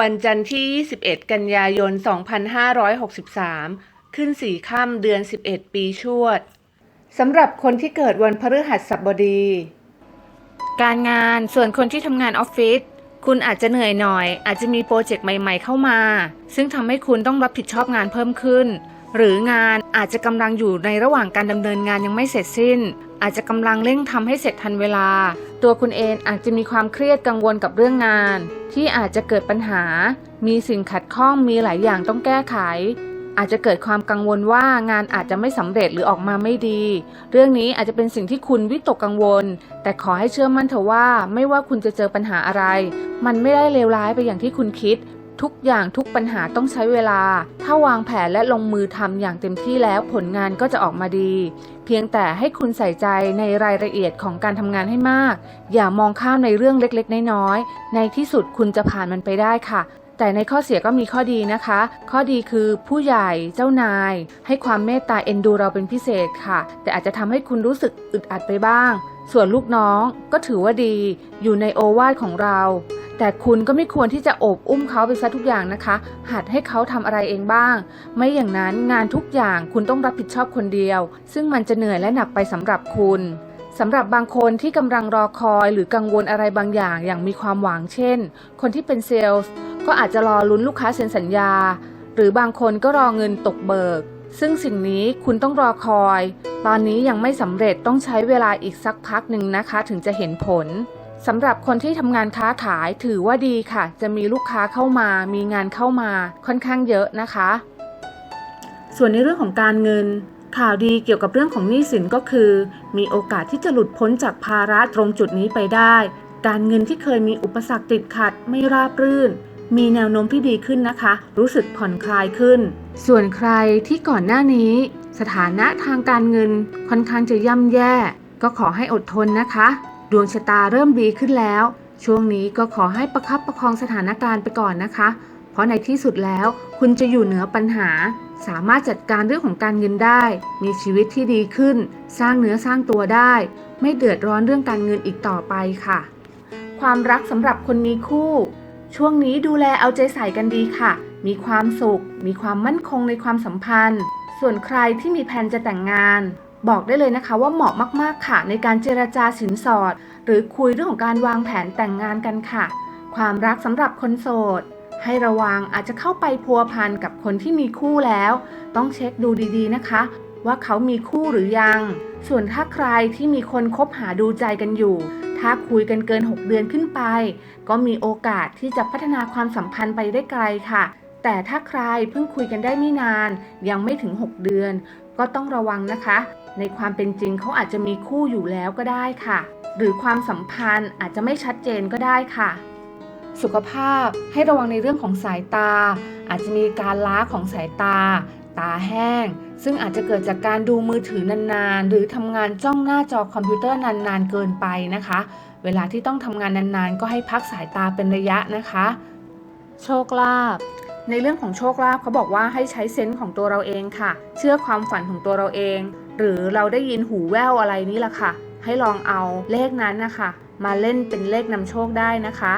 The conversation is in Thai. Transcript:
วันจันทร์ที่ 21 กันยายน 2563 ขึ้นสี่ค่ำเดือน 11 ปีชวด สำหรับคนที่เกิดวันพฤหัสบดี การงาน ส่วนคนที่ทำงานออฟฟิศ คุณอาจจะเหนื่อยหน่อย อาจจะมีโปรเจกต์ใหม่ ๆ เข้ามา ซึ่งทำให้คุณต้องรับผิดชอบงานเพิ่มขึ้น หรืองานอาจจะกำลังอยู่ในระหว่างการดำเนินงานยังไม่เสร็จสิ้นอาจจะกำลังเร่งทำให้เสร็จทันเวลา ตัวคุณเองอาจจะมีความเครียดกังวลกับเรื่องงาน ที่อาจจะเกิดปัญหา มีสิ่งขัดข้องมีหลายอย่างต้องแก้ไข อาจจะเกิดความกังวลว่างานอาจจะไม่สำเร็จหรือออกมาไม่ดี เรื่องนี้อาจจะเป็นสิ่งที่คุณวิตกกังวล แต่ขอให้เชื่อมั่นเถอะว่า ไม่ว่าคุณจะเจอปัญหาอะไร มันไม่ได้เลวร้ายไปอย่างที่คุณคิด ทุกอย่างทุกปัญหาต้องใช้เวลา ถ้าวางแผนและลงมือทำอย่างเต็มที่แล้วผลงานก็จะออกมาดี เพียงแต่ให้คุณใส่ใจในรายละเอียดของการทำงานให้มาก อย่ามองข้ามในเรื่องเล็กๆ น้อยๆ ในที่สุดคุณจะผ่านมันไปได้ค่ะ แต่ในข้อเสียก็มีข้อดีนะคะ ข้อดีคือผู้ใหญ่เจ้านาย ให้ความเมตตาเอ็นดูเราเป็นพิเศษค่ะ แต่อาจจะทำให้คุณรู้สึกอึดอัดไปบ้าง ส่วนลูกน้องก็ถือว่าดี อยู่ในโอวาทของเรา แต่คุณก็ไม่ควรที่จะโอบอุ้มเขาไปซะทุกอย่างนะคะ หัดให้เขาทำอะไรเองบ้าง ไม่อย่างนั้นงานทุกอย่างคุณต้องรับผิดชอบคนเดียว ซึ่งมันจะเหนื่อยและหนักไปสำหรับคุณสำหรับบางคนที่กำลังรอคอยหรือกังวลอะไรบางอย่างอย่างมีความหวังเช่น คนที่เป็นเซลล์ก็อาจจะรอลุ้นลูกค้าเซ็นสัญญา หรือบางคนก็รอเงินตกเบิก ซึ่งสิ่งนี้คุณต้องรอคอย ตอนนี้ยังไม่สำเร็จต้องใช้เวลาอีกสักพักหนึ่งนะคะ ถึงจะเห็นผล สำหรับคนที่ทำงานค้าขายถือว่าดีค่ะ จะมีลูกค้าเข้ามา มีงานเข้ามาค่อนข้างเยอะนะคะ ส่วนในเรื่องของการเงิน ข่าวดีเกี่ยวกับเรื่องของหนี้สินก็คือ มีโอกาสที่จะหลุดพ้นจากภาระตรงจุดนี้ไปได้ การเงินที่เคยมีอุปสรรคติดขัดไม่ราบรื่น มีแนวโน้มที่ดีขึ้นนะคะ รู้สึกผ่อนคลายขึ้น ส่วนใครที่ก่อนหน้านี้ สถานะทางการเงินค่อนข้างจะย่ำแย่ ก็ขอให้อดทนนะคะ ดวงชะตาเริ่มดีขึ้นแล้ว ช่วงนี้ก็ขอให้ประคับประคองสถานการณ์ไปก่อนนะคะ เพราะในที่สุดแล้วคุณจะอยู่เหนือปัญหา สามารถจัดการเรื่องของการเงินได้ มีชีวิตที่ดีขึ้น สร้างเนื้อสร้างตัวได้ ไม่เดือดร้อนเรื่องการเงินอีกต่อไปค่ะ ความรักสำหรับคนมีคู่ ช่วงนี้ดูแลเอาใจใส่กันดีค่ะ มีความสุข มีความมั่นคงในความสัมพันธ์ ส่วนใครที่มีแผนจะแต่งงาน บอกได้เลยนะคะว่าเหมาะมากๆค่ะ ในการเจรจาสินสอด หรือคุยเรื่องของการวางแผนแต่งงานกันค่ะ ความรักสำหรับคนโสด ให้ระวังอาจจะเข้าไปพัวพันกับคนที่มีคู่แล้ว ต้องเช็คดูดีๆนะคะ ว่าเขามีคู่หรือยัง ส่วนถ้าใครที่มีคนคบหาดูใจกันอยู่ ถ้าคุยกันเกิน 6 เดือนขึ้นไป ก็มีโอกาสที่จะพัฒนาความสัมพันธ์ไปได้ไกลค่ะ แต่ถ้าใครเพิ่งคุยกันได้ไม่นาน ยังไม่ถึง 6 เดือน ก็ต้องระวังนะคะ ในความเป็นจริงเขาอาจจะมีคู่อยู่แล้วก็ได้ค่ะ หรือความสัมพันธ์อาจจะไม่ชัดเจนก็ได้ค่ะ สุขภาพให้ระวังในเรื่องของสายตา อาจจะมีการล้าของสายตา ตาแห้ง ซึ่งอาจจะเกิดจากการดูมือถือนานๆ หรือทำงานจ้องหน้าจอคอมพิวเตอร์นานๆเกินไปนะคะ เวลาที่ต้องทำงานนานๆ ก็ให้พักสายตาเป็นระยะนะคะ โชคลาภ ในเรื่องของโชคลาภเขาบอกว่าให้ใช้เซนส์ของตัวเราเองค่ะ เชื่อความฝันของตัวเราเอง หรือเราได้ยินหูแว่วอะไรนี่แหละค่ะ ให้ลองเอาเลขนั้นนะคะ มาเล่นเป็นเลขนำโชคได้นะคะ